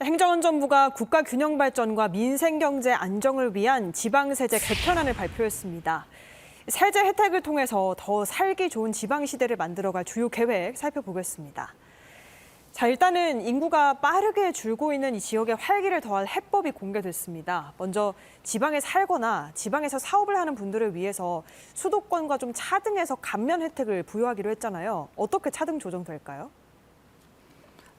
행정안전부가 국가 균형 발전과 민생 경제 안정을 위한 지방 세제 개편안을 발표했습니다. 세제 혜택을 통해서 더 살기 좋은 지방 시대를 만들어갈 주요 계획 살펴보겠습니다. 자, 일단은 인구가 빠르게 줄고 있는 이 지역에 활기를 더할 해법이 공개됐습니다. 먼저 지방에 살거나 지방에서 사업을 하는 분들을 위해서 수도권과 좀 차등해서 감면 혜택을 부여하기로 했잖아요. 어떻게 차등 조정될까요?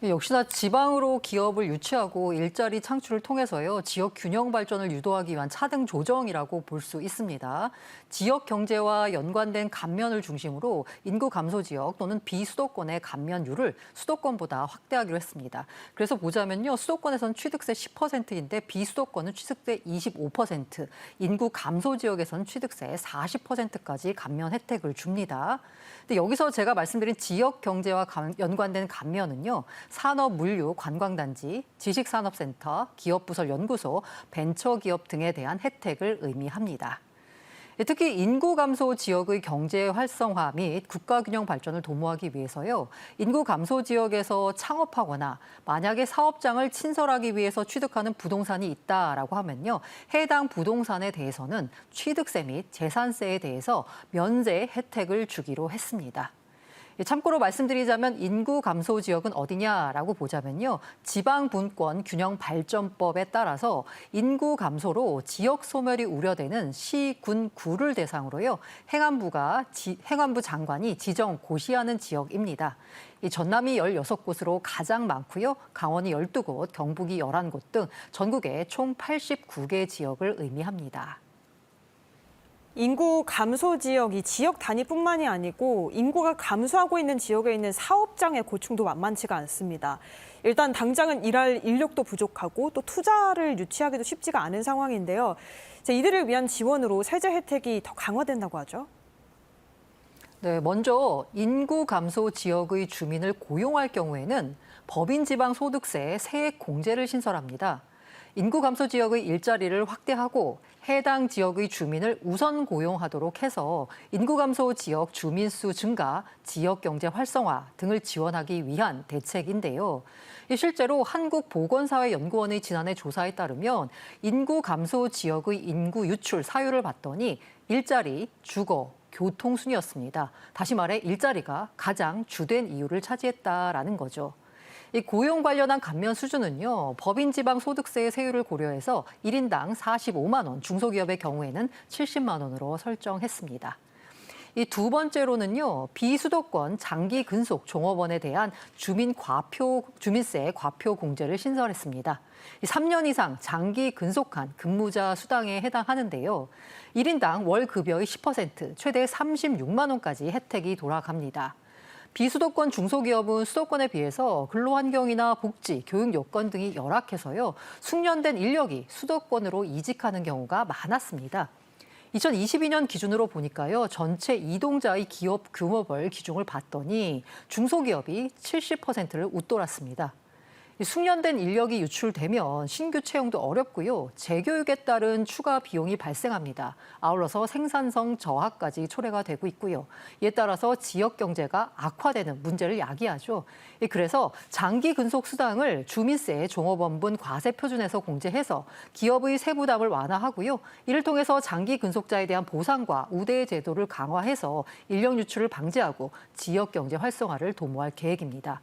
역시나 지방으로 기업을 유치하고 일자리 창출을 통해서요 지역 균형 발전을 유도하기 위한 차등 조정이라고 볼 수 있습니다. 지역 경제와 연관된 감면을 중심으로 인구 감소 지역 또는 비수도권의 감면율을 수도권보다 확대하기로 했습니다. 그래서 보자면요 수도권에서는 취득세 10%인데 비수도권은 취득세 25%, 인구 감소 지역에서는 취득세 40%까지 감면 혜택을 줍니다. 근데 여기서 제가 말씀드린 지역 경제와 감- 연관된 감면은요. 산업, 물류, 관광단지, 지식산업센터, 기업부설 연구소, 벤처기업 등에 대한 혜택을 의미합니다. 특히 인구 감소 지역의 경제 활성화 및 국가 균형 발전을 도모하기 위해서요. 인구 감소 지역에서 창업하거나 만약에 사업장을 친설하기 위해서 취득하는 부동산이 있다라고 하면요. 해당 부동산에 대해서는 취득세 및 재산세에 대해서 면제 혜택을 주기로 했습니다. 예, 참고로 말씀드리자면 인구 감소 지역은 어디냐라고 보자면요. 지방 분권 균형 발전법에 따라서 인구 감소로 지역 소멸이 우려되는 시, 군, 구를 대상으로요. 행안부가 지- 행안부 장관이 지정 고시하는 지역입니다. 이 전남이 16곳으로 가장 많고요. 강원이 12곳, 경북이 11곳 등 전국에 총 89개 지역을 의미합니다. 인구 감소 지역이 지역 단위뿐만이 아니고 인구가 감소하고 있는 지역에 있는 사업장의 고충도 만만치가 않습니다. 일단 당장은 일할 인력도 부족하고 또 투자를 유치하기도 쉽지가 않은 상황인데요. 이들을 위한 지원으로 세제 혜택이 더 강화된다고 하죠. 네, 먼저 인구 감소 지역의 주민을 고용할 경우에는 법인 지방 소득세 세액 공제를 신설합니다. 인구 감소 지역의 일자리를 확대하고 해당 지역의 주민을 우선 고용하도록 해서 인구 감소 지역 주민 수 증가, 지역 경제 활성화 등을 지원하기 위한 대책인데요. 이 실제로 한국보건사회연구원의 지난해 조사에 따르면 인구 감소 지역의 인구 유출 사유를 봤더니 일자리, 주거, 교통 순이었습니다. 다시 말해 일자리가 가장 주된 이유를 차지했다라는 거죠. 이 고용 관련한 감면 수준은요. 법인 지방 소득세의 세율을 고려해서 1인당 45만 원, 중소기업의 경우에는 70만 원으로 설정했습니다. 이 두 번째로는요 비수도권 장기 근속 종업원에 대한 주민 과표 주민세 과표 공제를 신설했습니다. 이 3년 이상 장기 근속한 근무자 수당에 해당하는데요. 1인당 월 급여의 10% 최대 36만 원까지 혜택이 돌아갑니다. 비수도권 중소기업은 수도권에 비해서 근로 환경이나 복지, 교육 요건 등이 열악해서요. 숙련된 인력이 수도권으로 이직하는 경우가 많았습니다. 2022년 기준으로 보니까요. 전체 이동자의 기업 규모별 기준을 봤더니 중소기업이 70%를 웃돌았습니다. 이 숙련된 인력이 유출되면 신규 채용도 어렵고요. 재교육에 따른 추가 비용이 발생합니다. 아울러서 생산성 저하까지 초래가 되고 있고요. 이에 따라서 지역 경제가 악화되는 문제를 야기하죠. 이 그래서 장기 근속 수당을 주민세 종업원분 과세 표준에서 공제해서 기업의 세부담을 완화하고요. 이를 통해서 장기 근속자에 대한 보상과 우대 제도를 강화해서 인력 유출을 방지하고 지역 경제 활성화를 도모할 계획입니다.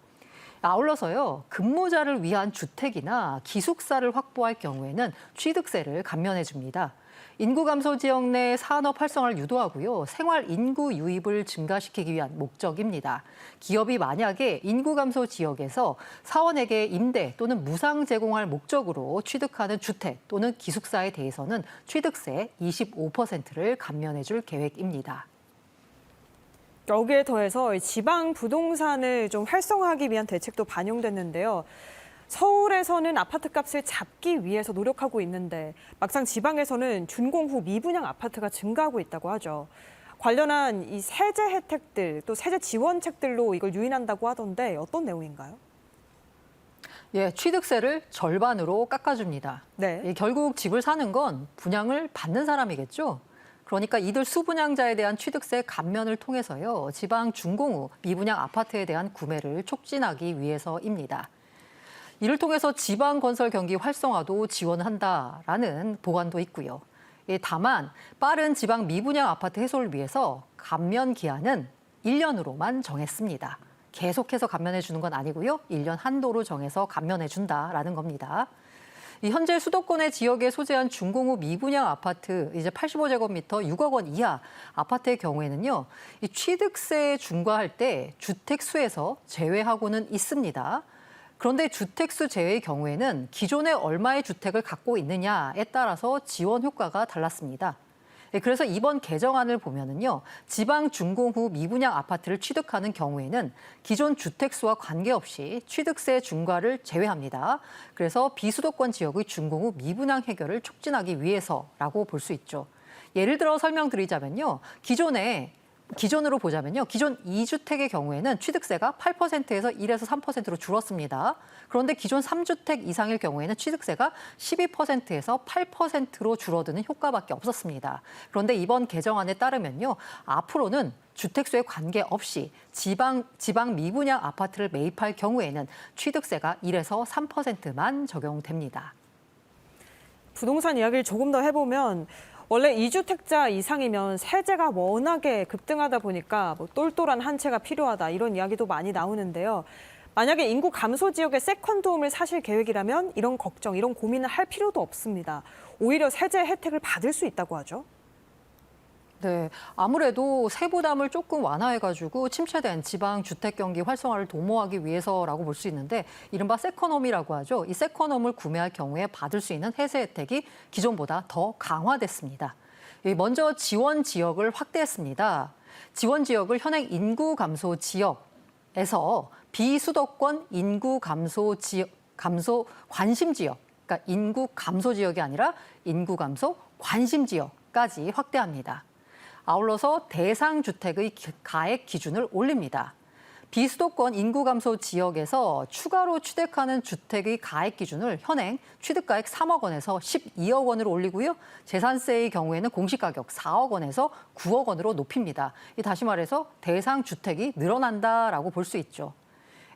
아울러서요 근무자를 위한 주택이나 기숙사를 확보할 경우에는 취득세를 감면해 줍니다. 인구 감소 지역 내 산업 활성화를 유도하고요 생활 인구 유입을 증가시키기 위한 목적입니다. 기업이 만약에 인구 감소 지역에서 사원에게 임대 또는 무상 제공할 목적으로 취득하는 주택 또는 기숙사에 대해서는 취득세 25%를 감면해 줄 계획입니다. 여기에 더해서 이 지방 부동산을 좀 활성화하기 위한 대책도 반영됐는데요. 서울에서는 아파트 값을 잡기 위해서 노력하고 있는데 막상 지방에서는 준공 후 미분양 아파트가 증가하고 있다고 하죠. 관련한 이 세제 혜택들 또 세제 지원책들로 이걸 유인한다고 하던데 어떤 내용인가요? 예, 취득세를 절반으로 깎아줍니다. 네. 예, 결국 집을 사는 건 분양을 받는 사람이겠죠. 그러니까 이들 수분양자에 대한 취득세 감면을 통해서요. 지방 준공 후 미분양 아파트에 대한 구매를 촉진하기 위해서입니다. 이를 통해서 지방 건설 경기 활성화도 지원한다라는 보관도 있고요. 예, 다만 빠른 지방 미분양 아파트 해소를 위해서 감면 기한은 1년으로만 정했습니다. 계속해서 감면해 주는 건 아니고요. 1년 한도로 정해서 감면해 준다라는 겁니다. 이 현재 수도권의 지역에 소재한 중공업 미분양 아파트 이제 85제곱미터 6억 원 이하 아파트의 경우에는요. 이 취득세 중과할 때 주택수에서 제외하고는 있습니다. 그런데 주택수 제외의 경우에는 기존에 얼마의 주택을 갖고 있느냐에 따라서 지원 효과가 달랐습니다. 예, 그래서 이번 개정안을 보면은요, 지방 준공 후 미분양 아파트를 취득하는 경우에는 기존 주택수와 관계없이 취득세 중과를 제외합니다. 그래서 비수도권 지역의 준공 후 미분양 해결을 촉진하기 위해서라고 볼 수 있죠. 예를 들어 설명드리자면요, 기존에 기존으로 보자면요. 기존 2주택의 경우에는 취득세가 8%에서 1에서 3%로 줄었습니다. 그런데 기존 3주택 이상일 경우에는 취득세가 12%에서 8%로 줄어드는 효과밖에 없었습니다. 그런데 이번 개정안에 따르면요. 앞으로는 주택수에 관계없이 지방, 지방 미분양 아파트를 매입할 경우에는 취득세가 1에서 3%만 적용됩니다. 부동산 이야기를 조금 더 해보면 원래 이주택자 이상이면 세제가 워낙에 급등하다 보니까 뭐 똘똘한 한 채가 필요하다 이런 이야기도 많이 나오는데요. 만약에 인구 감소 지역에 세컨드홈을 사실 계획이라면 이런 걱정, 이런 고민을 할 필요도 없습니다. 오히려 세제 혜택을 받을 수 있다고 하죠. 네, 아무래도 세부담을 조금 완화해가지고 침체된 지방 주택 경기 활성화를 도모하기 위해서라고 볼 수 있는데 이른바 세컨홈이라고 하죠. 이 세컨홈을 구매할 경우에 받을 수 있는 해세 혜택이 기존보다 더 강화됐습니다. 이 먼저 지원 지역을 확대했습니다. 지원 지역을 현행 인구 감소 지역에서 비수도권 인구 감소 지역 감소 관심 지역, 그러니까 인구 감소 지역이 아니라 인구 감소 관심 지역까지 확대합니다. 아울러서 대상 주택의 기- 가액 기준을 올립니다. 비수도권 인구 감소 지역에서 추가로 취득하는 주택의 가액 기준을 현행 취득가액 3억 원에서 12억 원으로 올리고요. 재산세의 경우에는 공시가격 4억 원에서 9억 원으로 높입니다. 이 다시 말해서 대상 주택이 늘어난다라고 볼 수 있죠.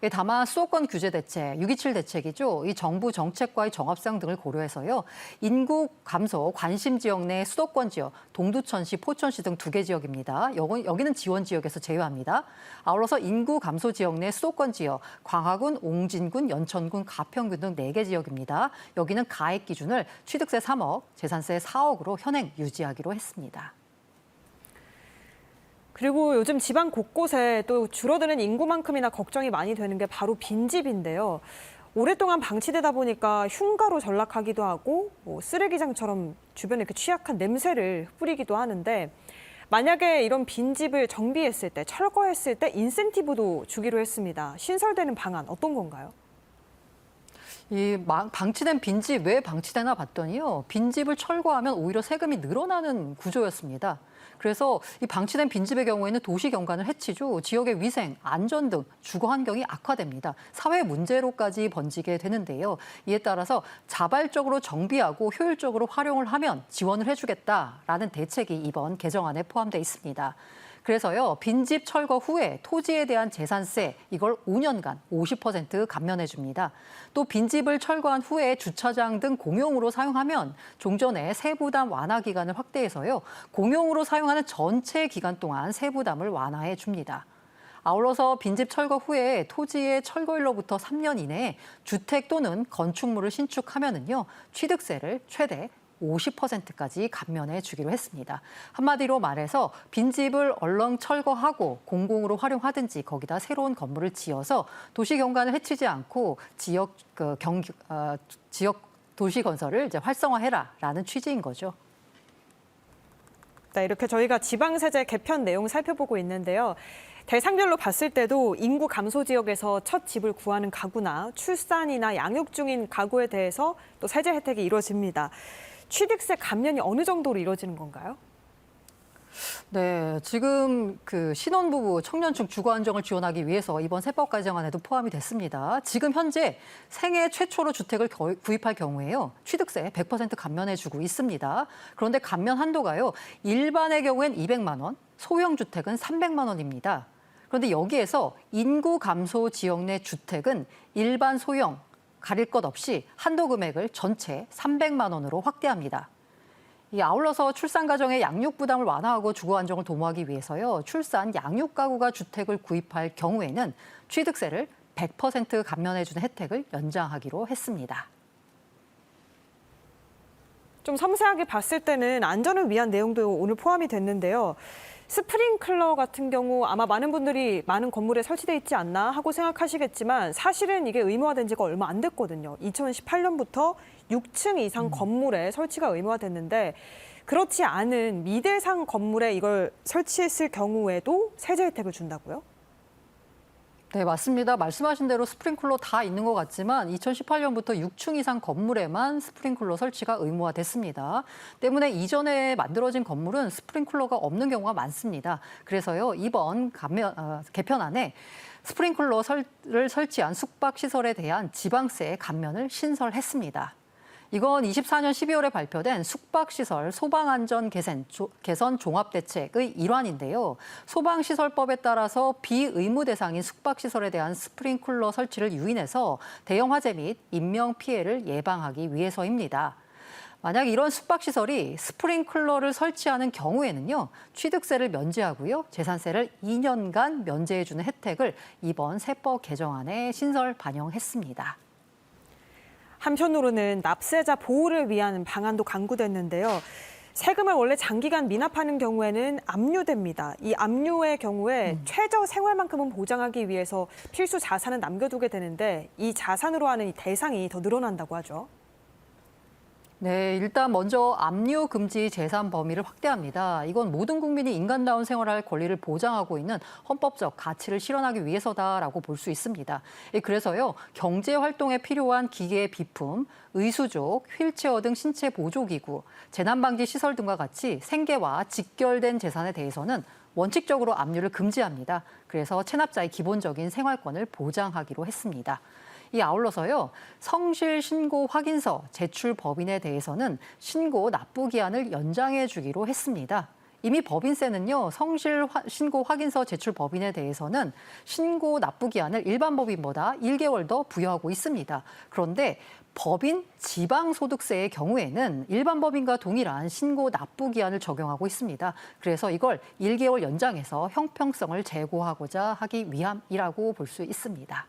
예, 다만 수도권 규제 대책, 627 대책이죠. 이 정부 정책과의 정합상 등을 고려해서요. 인구 감소 관심 지역 내 수도권 지역, 동두천시, 포천시 등 두 개 지역입니다. 여기, 여기는 지원 지역에서 제외합니다. 아울러서 인구 감소 지역 내 수도권 지역, 광화군, 옹진군, 연천군, 가평군 등 네 개 지역입니다. 여기는 가액 기준을 취득세 3억, 재산세 4억으로 현행 유지하기로 했습니다. 그리고 요즘 지방 곳곳에 또 줄어드는 인구만큼이나 걱정이 많이 되는 게 바로 빈집인데요. 오랫동안 방치되다 보니까 흉가로 전락하기도 하고 뭐 쓰레기장처럼 주변에 이렇게 취약한 냄새를 뿌리기도 하는데 만약에 이런 빈집을 정비했을 때, 철거했을 때 인센티브도 주기로 했습니다. 신설되는 방안 어떤 건가요? 이 마- 방치된 빈집 왜 방치되나 봤더니요. 빈집을 철거하면 오히려 세금이 늘어나는 구조였습니다. 그래서 이 방치된 빈집의 경우에는 도시 경관을 해치죠. 지역의 위생, 안전 등 주거 환경이 악화됩니다. 사회 문제로까지 번지게 되는데요. 이에 따라서 자발적으로 정비하고 효율적으로 활용을 하면 지원을 해주겠다라는 대책이 이번 개정안에 포함돼 있습니다. 그래서요, 빈집 철거 후에 토지에 대한 재산세 이걸 5년간 50% 감면해 줍니다. 또 빈집을 철거한 후에 주차장 등 공용으로 사용하면 종전에 세부담 완화 기간을 확대해서요, 공용으로 사용하는 전체 기간 동안 세부담을 완화해 줍니다. 아울러서 빈집 철거 후에 토지의 철거일로부터 3년 이내에 주택 또는 건축물을 신축하면은요, 취득세를 최대 50%까지 감면해 주기로 했습니다. 한마디로 말해서 빈집을 얼렁 철거하고 공공으로 활용하든지 거기다 새로운 건물을 지어서 도시 경관을 해치지 않고 지역 그 경 어, 지역 도시 건설을 이제 활성화해라라는 취지인 거죠. 네, 이렇게 저희가 지방세제 개편 내용 살펴보고 있는데요. 대상별로 봤을 때도 인구 감소 지역에서 첫 집을 구하는 가구나 출산이나 양육 중인 가구에 대해서 또 세제 혜택이 이루어집니다. 취득세 감면이 어느 정도로 이루어지는 건가요? 네, 지금 그 신혼부부 청년층 주거 안정을 지원하기 위해서 이번 세법 개정안에도 포함이 됐습니다. 지금 현재 생애 최초로 주택을 겨- 구입할 경우에요. 취득세 100% 감면해 주고 있습니다. 그런데 감면 한도가요. 일반의 경우엔 200만 원, 소형 주택은 300만 원입니다. 그런데 여기에서 인구 감소 지역 내 주택은 일반 소형 가릴 것 없이 한도 금액을 전체 300만 원으로 확대합니다. 이 아울러서 출산 가정의 양육 부담을 완화하고 주거 안정을 도모하기 위해서요. 출산 양육 가구가 주택을 구입할 경우에는 취득세를 100% 감면해 주는 혜택을 연장하기로 했습니다. 좀 섬세하게 봤을 때는 안전을 위한 내용도 오늘 포함이 됐는데요. 스프링클러 같은 경우 아마 많은 분들이 많은 건물에 설치돼 있지 않나 하고 생각하시겠지만 사실은 이게 의무화된 지가 얼마 안 됐거든요. 2018년부터 6층 이상 건물에 설치가 의무화됐는데 그렇지 않은 미대상 건물에 이걸 설치했을 경우에도 세제 혜택을 준다고요? 네, 맞습니다. 말씀하신 대로 스프링클러 다 있는 것 같지만 2018년부터 6층 이상 건물에만 스프링클러 설치가 의무화됐습니다. 때문에 이전에 만들어진 건물은 스프링클러가 없는 경우가 많습니다. 그래서요, 이번 감면, 어, 개편안에 스프링클러를 설치한 숙박시설에 대한 지방세 감면을 신설했습니다. 이건 24년 12월에 발표된 숙박시설 소방안전 개선, 조- 개선 종합대책의 일환인데요. 소방시설법에 따라서 비의무 대상인 숙박시설에 대한 스프링클러 설치를 유인해서 대형 화재 및 인명 피해를 예방하기 위해서입니다. 만약 이런 숙박시설이 스프링클러를 설치하는 경우에는요, 취득세를 면제하고요, 재산세를 2년간 면제해주는 혜택을 이번 세법 개정안에 신설 반영했습니다. 한편으로는 납세자 보호를 위한 방안도 강구됐는데요. 세금을 원래 장기간 미납하는 경우에는 압류됩니다. 이 압류의 경우에 최저 생활만큼은 보장하기 위해서 필수 자산은 남겨두게 되는데 이 자산으로 하는 이 대상이 더 늘어난다고 하죠. 네, 일단 먼저 압류 금지 재산 범위를 확대합니다. 이건 모든 국민이 인간다운 생활할 권리를 보장하고 있는 헌법적 가치를 실현하기 위해서다라고 볼 수 있습니다. 예, 그래서요, 경제 활동에 필요한 기계 비품, 의수족, 휠체어 등 신체 보조기구, 재난방지 시설 등과 같이 생계와 직결된 재산에 대해서는 원칙적으로 압류를 금지합니다. 그래서 체납자의 기본적인 생활권을 보장하기로 했습니다. 이 아울러서요 성실 신고 확인서 제출 법인에 대해서는 신고 납부 기한을 연장해 주기로 했습니다. 이미 법인세는요 성실 화- 신고 확인서 제출 법인에 대해서는 신고 납부 기한을 일반 법인보다 1개월 더 부여하고 있습니다. 그런데 법인 지방소득세의 경우에는 일반 법인과 동일한 신고 납부 기한을 적용하고 있습니다. 그래서 이걸 1개월 연장해서 형평성을 제고하고자 하기 위함이라고 볼 수 있습니다.